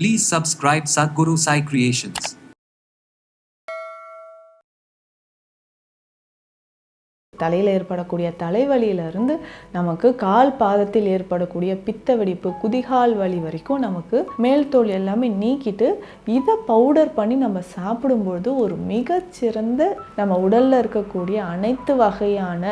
Please subscribe Sadhguru Sai Creations. தலையில் ஏற்படக்கூடிய தலைவலியிலிருந்து நமக்கு கால் பாதத்தில் ஏற்படக்கூடிய பித்த வெடிப்பு குதிகால் வலி வரைக்கும் நமக்கு மேல் தோல் எல்லாமே நீக்கிட்டு இதை பவுடர் பண்ணி நம்ம சாப்பிடும்பொழுது ஒரு மிகச்சிறந்த நம்ம உடலில் இருக்கக்கூடிய அனைத்து வகையான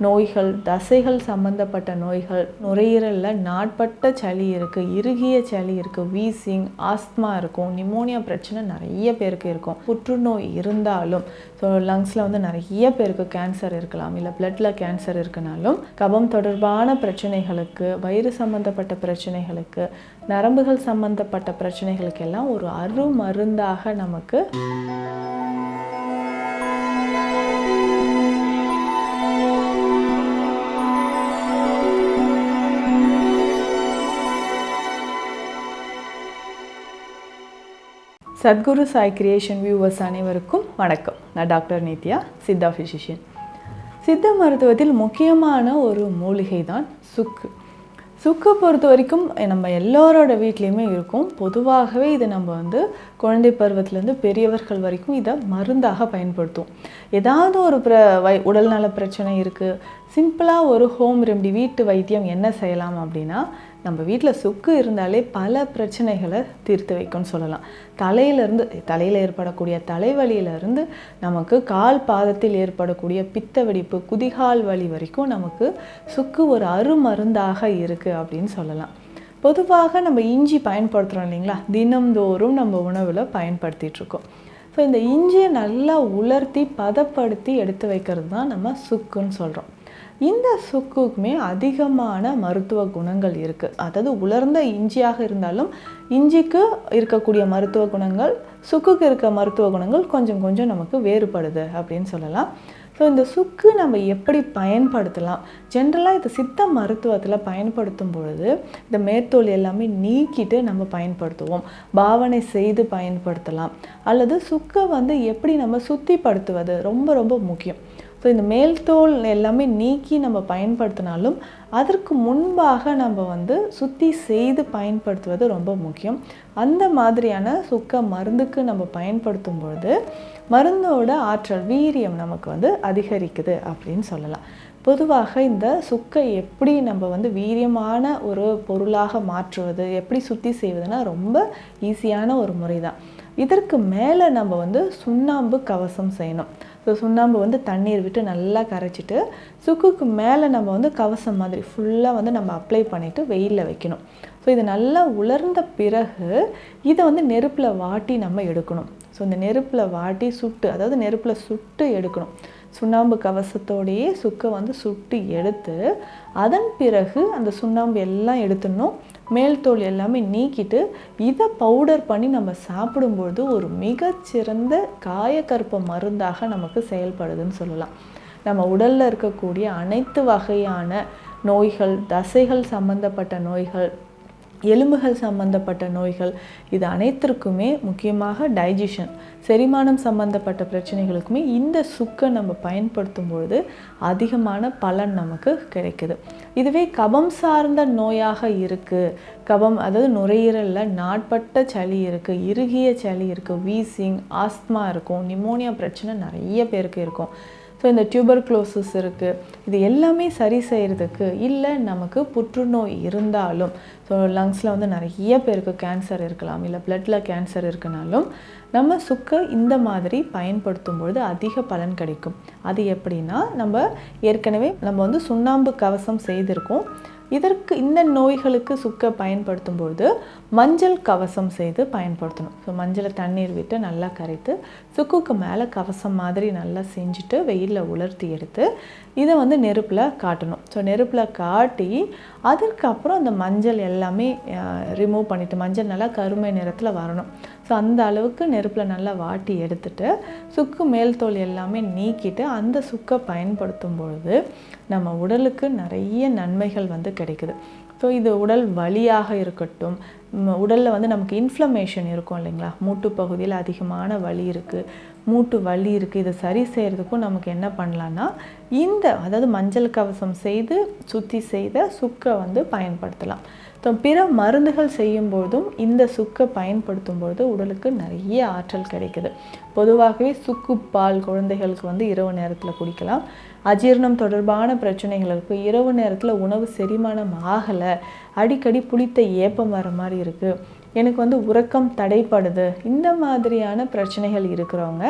நோய்கள் தசைகள் சம்பந்தப்பட்ட நோய்கள் நுரையீரலில் நாட்பட்ட சளி இருக்குது இறுகிய சளி இருக்குது வீசிங் ஆஸ்த்மா இருக்கும் நிமோனியா பிரச்சனை நிறைய பேருக்கு இருக்கும். புற்றுநோய் இருந்தாலும் ஸோ லங்ஸில் வந்து நிறைய பேருக்கு கேன்சர் இருக்கலாம் இல்லை பிளட்டில் கேன்சர் இருக்குனாலும் கபம் தொடர்பான பிரச்சனைகளுக்கு வயிறு சம்பந்தப்பட்ட பிரச்சனைகளுக்கு நரம்புகள் சம்பந்தப்பட்ட பிரச்சனைகளுக்கெல்லாம் ஒரு அருமருந்தாக நமக்கு சத்குரு சாய் கிரியேஷன் வியூவர்ஸ் அனைவருக்கும் வணக்கம். நான் டாக்டர் நித்யா சித்தா ஃபிசிஷியன் சித்த மருத்துவத்தில் முக்கியமான ஒரு மூலிகை தான் சுக்கு. சுக்கு பொறுத்த வரைக்கும் நம்ம எல்லாரோட வீட்லேயுமே இருக்கும். பொதுவாகவே இது நம்ம வந்து குழந்தை பருவத்திலேருந்து பெரியவர்கள் வரைக்கும் இதை மருந்தாக பயன்படுத்துவோம். ஏதாவது ஒரு பிர வை உடல்நல பிரச்சனை இருக்குது சிம்பிளாக ஒரு ஹோம் ரெமடி வீட்டு வைத்தியம் என்ன செய்யலாம் அப்படின்னா நம்ம வீட்டில் சுக்கு இருந்தாலே பல பிரச்சனைகளை தீர்த்து வைக்கும்னு சொல்லலாம். தலையிலேருந்து தலையில் ஏற்படக்கூடிய தலைவலியிலேருந்து நமக்கு கால் பாதத்தில் ஏற்படக்கூடிய பித்த வெடிப்பு குதிகால் வலி வரைக்கும் நமக்கு சுக்கு ஒரு அருமருந்தாக இருக்குது அப்படின்னு சொல்லலாம். பொதுவாக நம்ம இஞ்சி பயன்படுத்துகிறோம் இல்லைங்களா? தினம்தோறும் நம்ம உணவில் பயன்படுத்திகிட்ருக்கோம் ஸோ இந்த இஞ்சியை நல்லா உலர்த்தி பதப்படுத்தி எடுத்து வைக்கிறது தான் நம்ம சுக்குன்னு சொல்கிறோம் இந்த சுக்குக்குமே அதிகமான மருத்துவ குணங்கள் இருக்குது அதாவது உலர்ந்த இஞ்சியாக இருந்தாலும் இஞ்சிக்கு இருக்கக்கூடிய மருத்துவ குணங்கள் சுக்குக்கு இருக்க மருத்துவ குணங்கள் கொஞ்சம் கொஞ்சம் நமக்கு வேறுபடுது அப்படின்னு சொல்லலாம். ஸோ இந்த சுக்கு நம்ம எப்படி பயன்படுத்தலாம்? ஜென்ரலாக இது சித்த மருத்துவத்தில் பயன்படுத்தும் பொழுது இந்த மேற்தோல் எல்லாமே நீக்கிட்டு நம்ம பயன்படுத்துவோம். பாவனை செய்து பயன்படுத்தலாம். அல்லது சுக்கை வந்து எப்படி நம்ம சுத்திப்படுத்துவது? ரொம்ப ரொம்ப முக்கியம். ஸோ இந்த மேல் தோல் எல்லாமே நீக்கி நம்ம பயன்படுத்தினாலும் அதற்கு முன்பாக நம்ம வந்து சுத்தி செய்து பயன்படுத்துவது ரொம்ப முக்கியம். அந்த மாதிரியான சுக்க மருந்துக்கு நம்ம பயன்படுத்தும் பொழுது மருந்தோட ஆற்றல் வீரியம் நமக்கு வந்து அதிகரிக்குது அப்படின்னு சொல்லலாம். பொதுவாக இந்த சுக்கை எப்படி நம்ம வந்து வீரியமான ஒரு பொருளாக மாற்றுவது எப்படி சுத்தி செய்வதுன்னா ரொம்ப ஈஸியான ஒரு முறை தான் இதற்கு மேலே நம்ம வந்து சுண்ணாம்பு கவசம் செய்யணும். ஸோ சுண்ணாம்பு வந்து தண்ணீர் விட்டு நல்லா கரைச்சிட்டு சுக்குக்கு மேலே நம்ம வந்து கவசம் மாதிரி ஃபுல்லாக வந்து நம்ம அப்ளை பண்ணிவிட்டு வெயிலில் வைக்கணும். ஸோ இது நல்லா உலர்ந்த பிறகு இதை வந்து நெருப்பில் வாட்டி நம்ம எடுக்கணும். ஸோ இந்த நெருப்பில் வாட்டி சுட்டு அதாவது நெருப்பில் சுட்டு எடுக்கணும். சுண்ணாம்பு கவசத்தோடையே சுக்கை வந்து சுட்டு எடுத்து அதன் பிறகு அந்த சுண்ணாம்பு எல்லாம் எடுத்துடணும். மேல் தோல் எல்லாமே நீக்கிட்டு இதை பவுடர் பண்ணி நம்ம சாப்பிடும்பொழுது ஒரு மிகச்சிறந்த காயக்கற்ப மருந்தாக நமக்கு செயல்படுதுன்னு சொல்லலாம். நம்ம உடலில் இருக்கக்கூடிய அனைத்து வகையான நோய்கள் தசைகள் சம்பந்தப்பட்ட நோய்கள் எலும்புகள் சம்பந்தப்பட்ட நோய்கள் இது அனைத்திற்குமே முக்கியமாக டைஜஷன் செரிமானம் சம்பந்தப்பட்ட பிரச்சனைகளுக்குமே இந்த சுக்கை நம்ம பயன்படுத்தும் பொழுது அதிகமான பலன் நமக்கு கிடைக்குது. இதுவே கபம் சார்ந்த நோயாக இருக்குது கபம் அதாவது நுரையீரலில் நாட்பட்ட சளி இருக்குது இறுகிய சளி இருக்குது வீசிங் ஆஸ்த்மா இருக்கும் நிமோனியா பிரச்சனை நிறைய பேருக்கு இருக்கும். ஸோ இந்த டியூபர் க்ளோசஸ் இருக்குது இது எல்லாமே சரி செய்கிறதுக்கு இல்லை நமக்கு புற்றுநோய் இருந்தாலும் ஸோ லங்ஸில் வந்து நிறைய பேருக்கு கேன்சர் இருக்கலாம் இல்லை பிளட்டில் கேன்சர் இருக்குனாலும் நம்ம சுக்கை இந்த மாதிரி பயன்படுத்தும் பொழுது அதிக பலன் கிடைக்கும். அது எப்படின்னா நம்ம ஏற்கனவே நம்ம வந்து சுண்ணாம்பு கவசம் செய்திருக்கோம். இதற்கு இந்த நோய்களுக்கு சுக்கை பயன்படுத்தும் பொழுது மஞ்சள் கவசம் செய்து பயன்படுத்தணும். ஸோ மஞ்சளை தண்ணீர் விட்டு நல்லா கரைத்து சுக்குக்கு மேலே கவசம் மாதிரி நல்லா செஞ்சுட்டு வெயிலில் உலர்த்தி எடுத்து இதை வந்து நெருப்பில் காட்டணும். ஸோ நெருப்பில் காட்டி அதற்கப்புறம் அந்த மஞ்சள் எல்லாமே ரிமூவ் பண்ணிவிட்டு மஞ்சள் நல்லா கருமை நிறத்தில் வரணும். ஸோ அந்த அளவுக்கு நெருப்பில் நல்லா வாட்டி எடுத்துட்டு சுக்கு மேல் தோல் எல்லாமே நீக்கிட்டு அந்த சுக்கை பயன்படுத்தும் பொழுது நம்ம உடலுக்கு நிறைய நன்மைகள் வந்து கிடைக்குது. ஸோ இது உடல் வலியாக இருக்கட்டும் உடலில் வந்து நமக்கு இன்ஃப்ளமேஷன் இருக்கும் இல்லைங்களா? மூட்டு பகுதியில் அதிகமான வலி இருக்குது மூட்டு வலி இருக்குது இதை சரி செய்கிறதுக்கும் நமக்கு என்ன பண்ணலான்னா இந்த அதாவது மஞ்சள் கவசம் செய்து சுத்தி செய்த சுக்கை வந்து பயன்படுத்தலாம். பிற மருந்துகள் செய்யும்போதும் இந்த சுக்கை பயன்படுத்தும் பொழுது உடலுக்கு நிறைய ஆற்றல் கிடைக்குது. பொதுவாகவே சுக்கு பால் குழந்தைகளுக்கு வந்து இரவு நேரத்தில் குடிக்கலாம். அஜீரணம் தொடர்பான பிரச்சனைகள் இருக்குது இரவு நேரத்தில் உணவு செரிமானம் ஆகலை. அடிக்கடி புளித்த ஏப்பம் வர மாதிரி இருக்குது எனக்கு வந்து உறக்கம் தடைப்படுது. இந்த மாதிரியான பிரச்சனைகள் இருக்கிறவங்க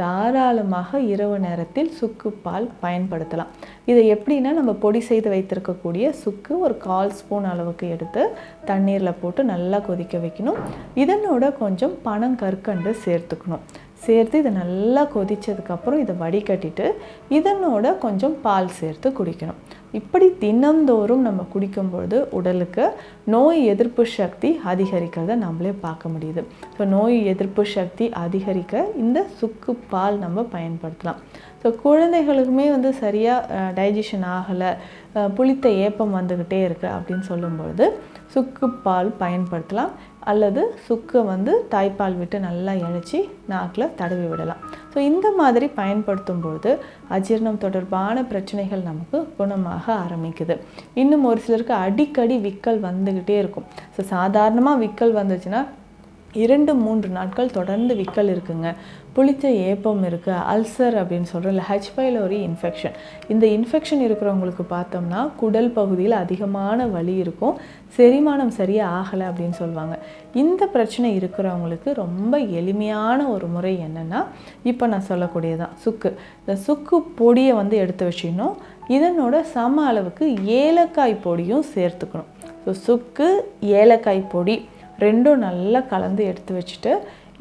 தாராளமாக இரவு நேரத்தில் சுக்கு பால் பயன்படுத்தலாம். இதை எப்படின்னா நம்ம பொடி செய்து வைத்திருக்கக்கூடிய சுக்கு ஒரு கால் ஸ்பூன் அளவுக்கு எடுத்து தண்ணீரில் போட்டு நல்லா கொதிக்க வைக்கணும். இதனோட கொஞ்சம் பனங்கற்கண்டு சேர்த்துக்கணும். சேர்த்து இதை நல்லா கொதித்ததுக்கப்புறம் இதை வடிகட்டிட்டு இதனோட கொஞ்சம் பால் சேர்த்து குடிக்கணும். இப்படி தினந்தோறும் நம்ம குடிக்கும்பொழுது உடலுக்கு நோய் எதிர்ப்பு சக்தி அதிகரிக்கிறத நம்மளே பார்க்க முடியுது. ஸோ நோய் எதிர்ப்பு சக்தி அதிகரிக்க இந்த சுக்கு பால் நம்ம பயன்படுத்தலாம். ஸோ குழந்தைகளுக்குமே வந்து சரியாக டைஜஷன் ஆகலை புளித்த ஏப்பம் வந்துக்கிட்டே இருக்குது அப்படின்னு சொல்லும்பொழுது சுக்கு பால் பயன்படுத்தலாம். அல்லது சுக்கை வந்து தாய்ப்பால் விட்டு நல்லா இழைச்சி நாக்கில் தடவி விடலாம். ஸோ இந்த மாதிரி பயன்படுத்தும் பொழுது அஜீரணம் தொடர்பான பிரச்சனைகள் நமக்கு குணமாக ஆரம்பிக்குது. இன்னும் ஒரு சிலருக்கு அடிக்கடி விக்கல் வந்துக்கிட்டே இருக்கும். ஸோ சாதாரணமாக விக்கல் வந்துச்சுன்னா இரண்டு மூன்று நாட்கள் தொடர்ந்து விக்கல் இருக்குங்க. புளித்த ஏப்பம் இருக்குது அல்சர் அப்படின்னு சொல்கிறோம் இல்லை ஹெச் பைலோரி இன்ஃபெக்ஷன் இந்த இன்ஃபெக்ஷன் இருக்கிறவங்களுக்கு பார்த்தோம்னா குடல் பகுதியில் அதிகமான வலி இருக்கும். செரிமானம் சரியாக ஆகலை அப்படின்னு சொல்லுவாங்க. இந்த பிரச்சனை இருக்கிறவங்களுக்கு ரொம்ப எளிமையான ஒரு முறை என்னென்னா இப்போ நான் சொல்லக்கூடியதான் சுக்கு. இந்த சுக்கு பொடியை வந்து எடுத்து வச்சுக்கணும் இதனோட சம அளவுக்கு ஏலக்காய் பொடியும் சேர்த்துக்கணும். ஸோ சுக்கு ஏலக்காய் பொடி. ரெண்டும் நல்லா கலந்து எடுத்து வச்சுட்டு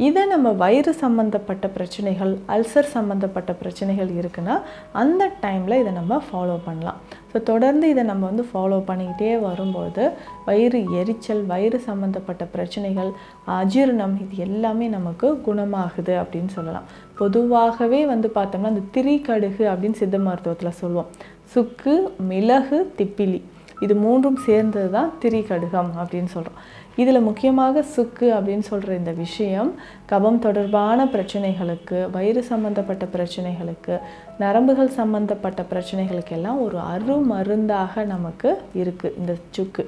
இதை நம்ம வயிறு சம்மந்தப்பட்ட பிரச்சனைகள் அல்சர் சம்மந்தப்பட்ட பிரச்சனைகள் இருக்குன்னா அந்த டைமில் இதை நம்ம ஃபாலோ பண்ணலாம். ஸோ தொடர்ந்து இதை நம்ம வந்து ஃபாலோ பண்ணிக்கிட்டே வரும்போது வயிறு எரிச்சல் வயிறு சம்மந்தப்பட்ட பிரச்சனைகள் அஜீரணம் இது எல்லாமே நமக்கு குணமாகுது அப்படின்னு சொல்லலாம். பொதுவாகவே வந்து பார்த்தோம்னா இந்த திரிகடுகு அப்படின்னு சித்த மருத்துவத்தில் சொல்லுவோம். சுக்கு மிளகு திப்பிலி. இது மூன்றும் சேர்ந்தது தான் திரிகடுகம் அப்படின்னு சொல்கிறோம் இதில் முக்கியமாக சுக்கு அப்படின்னு சொல்கிற இந்த விஷயம் கபம் தொடர்பான பிரச்சனைகளுக்கு வயிறு சம்பந்தப்பட்ட பிரச்சனைகளுக்கு நரம்புகள் சம்பந்தப்பட்ட பிரச்சனைகளுக்கெல்லாம் ஒரு அருமருந்தாக நமக்கு இருக்குது இந்த சுக்கு.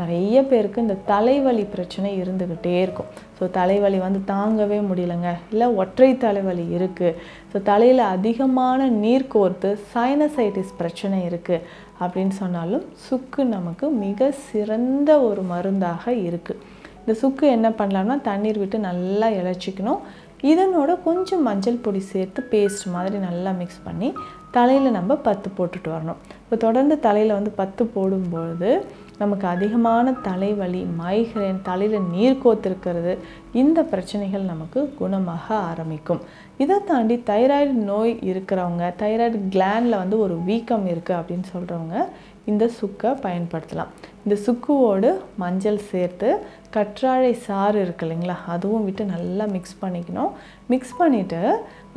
நிறைய பேருக்கு இந்த தலைவலி பிரச்சனை இருந்துக்கிட்டே இருக்கும். ஸோ தலைவலி வந்து தாங்கவே முடியலங்க. இல்லை ஒற்றை தலைவலி இருக்குது ஸோ தலையில் அதிகமான நீர் கோர்த்து சைனசைட்டிஸ் பிரச்சனை இருக்குது அப்படின்னு சொன்னாலும் சுக்கு நமக்கு மிக சிறந்த ஒரு மருந்தாக இருக்குது இந்த சுக்கு என்ன பண்ணலாம்னா தண்ணீர் விட்டு நல்லா இழைச்சிக்கணும் இதனோட கொஞ்சம் மஞ்சள் பொடி சேர்த்து பேஸ்ட் மாதிரி நல்லா மிக்ஸ் பண்ணி தலையில் நம்ம பத்து போட்டுட்டு வரணும். இப்போ தொடர்ந்து தலையில் வந்து பத்து போடும்பொழுது நமக்கு அதிகமான தலைவலி மைக்ரேன் தலையில் நீர் கோத்திருக்கிறது. இந்த பிரச்சனைகள் நமக்கு குணமாக ஆரம்பிக்கும். இதை தாண்டி தைராய்டு நோய் இருக்கிறவங்க தைராய்டு கிளாண்டில் வந்து ஒரு வீக்கம் இருக்குது அப்படின்னு சொல்கிறவங்க இந்த சுக்கை பயன்படுத்தலாம். இந்த சுக்குவோடு மஞ்சள் சேர்த்து கற்றாழை சாறு இருக்கு இல்லைங்களா அதுவும் விட்டு நல்லா மிக்ஸ் பண்ணிக்கணும். மிக்ஸ் பண்ணிவிட்டு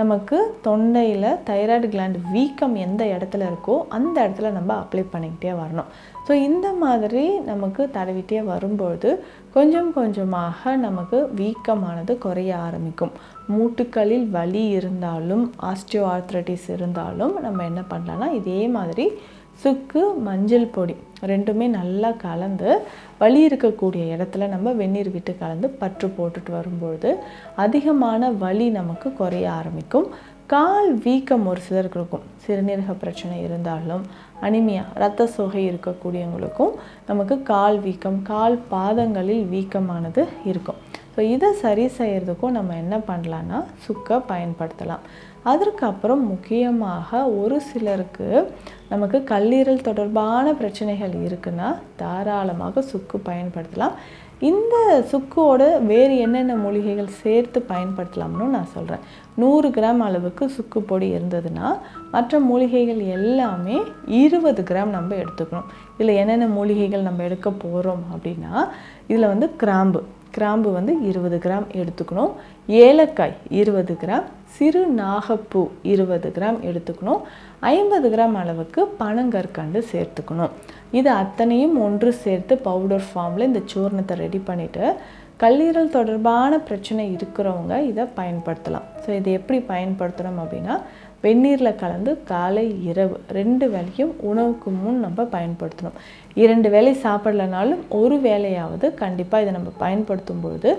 நமக்கு தொண்டையில் தைராய்டு கிளாண்ட் வீக்கம் எந்த இடத்துல இருக்கோ அந்த இடத்துல நம்ம அப்ளை பண்ணிக்கிட்டே வரணும். ஸோ இந்த மாதிரி நமக்கு தடவிட்டே வரும்பொழுது கொஞ்சம் கொஞ்சமாக நமக்கு வீக்கமானது குறைய ஆரம்பிக்கும். மூட்டுக்களில் வலி இருந்தாலும் ஆஸ்டியோ ஆர்த்ரட்டிஸ் இருந்தாலும் நம்ம என்ன பண்ணலாம்னா இதே மாதிரி சுக்கு மஞ்சள் பொடி ரெண்டுமே நல்லா கலந்து வலி இருக்கக்கூடிய இடத்துல நம்ம வெந்நீர் விட்டு கலந்து பற்று போட்டுட்டு வரும்பொழுது அதிகமான வலி நமக்கு குறைய ஆரம்பிக்கும். கால் வீக்கம் ஒரு சிலருக்கு இருக்கும். சிறுநீரக பிரச்சனை இருந்தாலும் அனிமியா இரத்த சோகை இருக்கக்கூடியவங்களுக்கும் நமக்கு கால் வீக்கம் கால் பாதங்களில் வீக்கமானது இருக்கும். ஸோ இதை சரி செய்கிறதுக்கும் நம்ம என்ன பண்ணலான்னா சுக்கை பயன்படுத்தலாம். அதற்கப்புறம் முக்கியமாக ஒரு சிலருக்கு நமக்கு கல்லீரல் தொடர்பான பிரச்சனைகள் இருக்குன்னா தாராளமாக சுக்கு பயன்படுத்தலாம். இந்த சுக்கோட வேறு என்னென்ன மூலிகைகள் சேர்த்து பயன்படுத்தலாம்னு நான் சொல்கிறேன் நூறு கிராம் அளவுக்கு சுக்கு பொடி இருந்ததுன்னா மற்ற மூலிகைகள் எல்லாமே இருபது கிராம் நம்ம எடுத்துக்கணும். இதில் என்னென்ன மூலிகைகள் நம்ம எடுக்க போகிறோம் அப்படின்னா இதில் வந்து கிராம்பு. கிராம்பு வந்து இருபது கிராம் எடுத்துக்கணும். ஏலக்காய் இருபது கிராம் சிறு நாகப்பூ இருபது கிராம் எடுத்துக்கணும். ஐம்பது கிராம் அளவுக்கு பனங்கற்கண்டு சேர்த்துக்கணும். இது அத்தனையும் ஒன்று சேர்த்து பவுடர் ஃபார்மில் இந்த சூர்ணத்தை ரெடி பண்ணிவிட்டு கல்லீரல் தொடர்பான பிரச்சனை இருக்கிறவங்க இதை பயன்படுத்தலாம். ஸோ இதை எப்படி பயன்படுத்தணும் அப்படின்னா வெந்நீரில் கலந்து காலை இரவு ரெண்டு வேலையும் உணவுக்கு முன் நம்ம பயன்படுத்தணும். இரண்டு வேலை சாப்பிடலனாலும் ஒரு வேலையாவது கண்டிப்பாக இதை நம்ம பயன்படுத்தும் பொழுது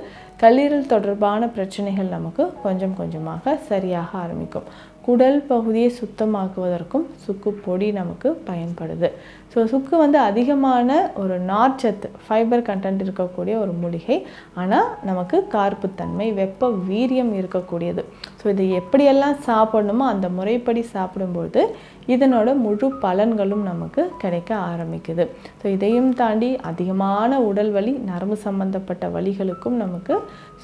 கல்லீரல் தொடர்பான பிரச்சனைகள் நமக்கு கொஞ்சம் கொஞ்சமாக சரியாக ஆரம்பிக்கும். குடல் பகுதியை சுத்தமாக்குவதற்கும் சுக்கு பொடி நமக்கு பயன்படுது. ஸோ சுக்கு வந்து அதிகமான ஒரு நார்ச்சத்து ஃபைபர் கண்டென்ட் இருக்கக்கூடிய ஒரு மூலிகை. ஆனால் நமக்கு கார்ப்புத்தன்மை வெப்ப வீரியம் இருக்கக்கூடியது. ஸோ இது எப்படியெல்லாம் சாப்பிடணுமோ அந்த முறைப்படி சாப்பிடும்போது இதனோட முழு பலன்களும் நமக்கு கிடைக்க ஆரம்பிக்குது. ஸோ இதையும் தாண்டி அதிகமான உடல் வலி நரம்பு சம்பந்தப்பட்ட வலிகளுக்கும் நமக்கு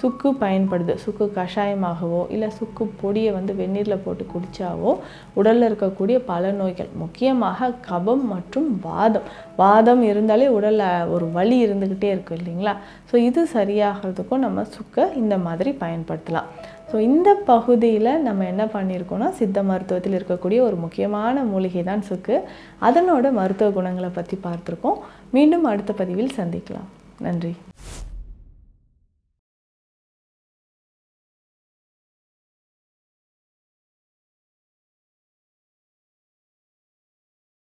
சுக்கு பயன்படுது. சுக்கு கஷாயமாகவோ இல்லை சுக்கு பொடியை வந்து வெந்நீரில் போட்டு குடித்தாவோ உடலில் இருக்கக்கூடிய பல நோய்கள் முக்கியமாக கபம் மற்றும் வாதம். வாதம் இருந்தாலே உடலில் ஒரு வலி இருந்துக்கிட்டே இருக்கும் இல்லைங்களா? ஸோ இது சரியாகிறதுக்கும் நம்ம சுக்கை இந்த மாதிரி பயன்படுத்தலாம். ஸோ இந்த பகுதியில் நம்ம என்ன பண்ணியிருக்கோம்னா சித்த மருத்துவத்தில் இருக்கக்கூடிய ஒரு முக்கியமான மூலிகை தான் சுக்கு. அதனோட மருத்துவ குணங்களை பற்றி பார்த்துருக்கோம். மீண்டும் அடுத்த பதிவில் சந்திக்கலாம். நன்றி.